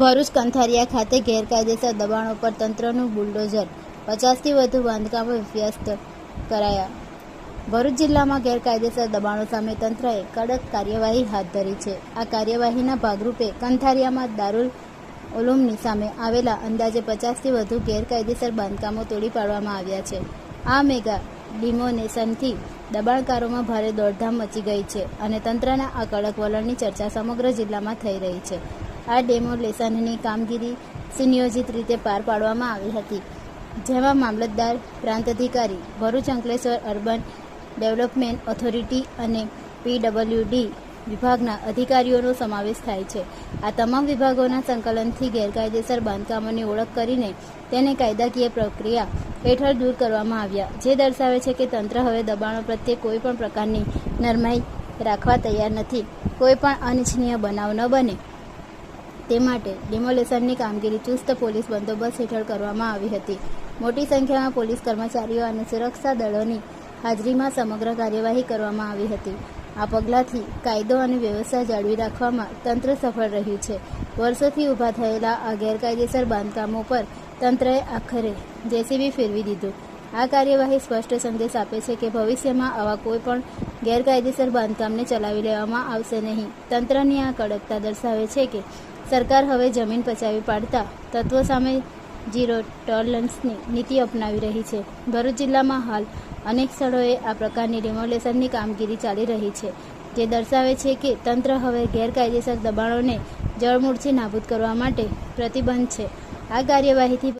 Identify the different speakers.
Speaker 1: ભરૂચ કંથારિયા ખાતે ગેરકાયદેસર દબાણો પર તંત્રનું બુલડોઝર, પચાસથી વધુ બાંધકામો વ્યસ્ત કરાયા. ભરૂચ જિલ્લામાં ગેરકાયદેસર દબાણો સામે તંત્રએ કડક કાર્યવાહી હાથ ધરી છે. આ કાર્યવાહીના ભાગરૂપે કંથારિયામાં દારૂલ ઓલુમની સામે આવેલા અંદાજે પચાસથી વધુ ગેરકાયદેસર બાંધકામો તોડી પાડવામાં આવ્યા છે. આ મેગા ડિમોનેશનથી દબાણકારોમાં ભારે દોડધામ મચી ગઈ છે અને તંત્રના આ કડક વલણની ચર્ચા સમગ્ર જિલ્લામાં થઈ રહી છે. આ ડેમોલેશનની કામગીરી સુનિયોજિત રીતે પાર પાડવામાં આવી હતી, જેમાં મામલતદાર, પ્રાંત અધિકારી, Bharuch Ankleshwar urban development authority અને પીડબ્લ્યુડી વિભાગના અધિકારીઓનો સમાવેશ થાય છે. આ તમામ વિભાગોના સંકલનથી ગેરકાયદેસર બાંધકામોની ઓળખ કરીને તેને કાયદાકીય પ્રક્રિયા હેઠળ દૂર કરવામાં આવ્યા, જે દર્શાવે છે કે તંત્ર હવે દબાણો પ્રત્યે કોઈ પણ પ્રકારની નરમાઈ રાખવા તૈયાર નથી. કોઈ પણ અનિચ્છનીય બનાવ ન બને. તે માટે ડિમોલેશનની કામગીરી ચુસ્ત પોલીસ બંદોબસ્ત હેઠળ કરવામાં આવી હતી. મોટી સંખ્યામાં પોલીસ કર્મચારીઓ અને સુરક્ષા દળોની હાજરીમાં સમગ્ર કાર્યવાહી કરવામાં આવી હતી. આ પગલાંથી કાયદો અને વ્યવસ્થા જાળવી રાખવામાં તંત્ર સફળ રહ્યું છે. વર્ષોથી ઊભા થયેલા આ ગેરકાયદેસર બાંધકામો પર તંત્રએ આખરે જેસીબી ફેરવી દીધું. આ કાર્યવાહી સ્પષ્ટ સંદેશ આપે છે કે ભવિષ્યમાં આવા કોઈપણ ગેરકાયદેસર બાંધકામને ચલાવી લેવામાં આવશે નહીં. તંત્રની આ કડકતા દર્શાવે છે કે સરકાર હવે જમીન પચાવી પાડતા તત્વો સામે ઝીરો ટોલરન્સની નીતિ અપનાવી રહી છે. ભરૂચ જિલ્લામાં હાલ અનેક સ્થળોએ આ પ્રકારની ડિમોલેશનની કામગીરી ચાલી રહી છે, જે દર્શાવે છે કે તંત્ર હવે ગેરકાયદેસર દબાણોને જળમૂળથી નાબૂદ કરવા માટે પ્રતિબંધ છે. આ કાર્યવાહીથી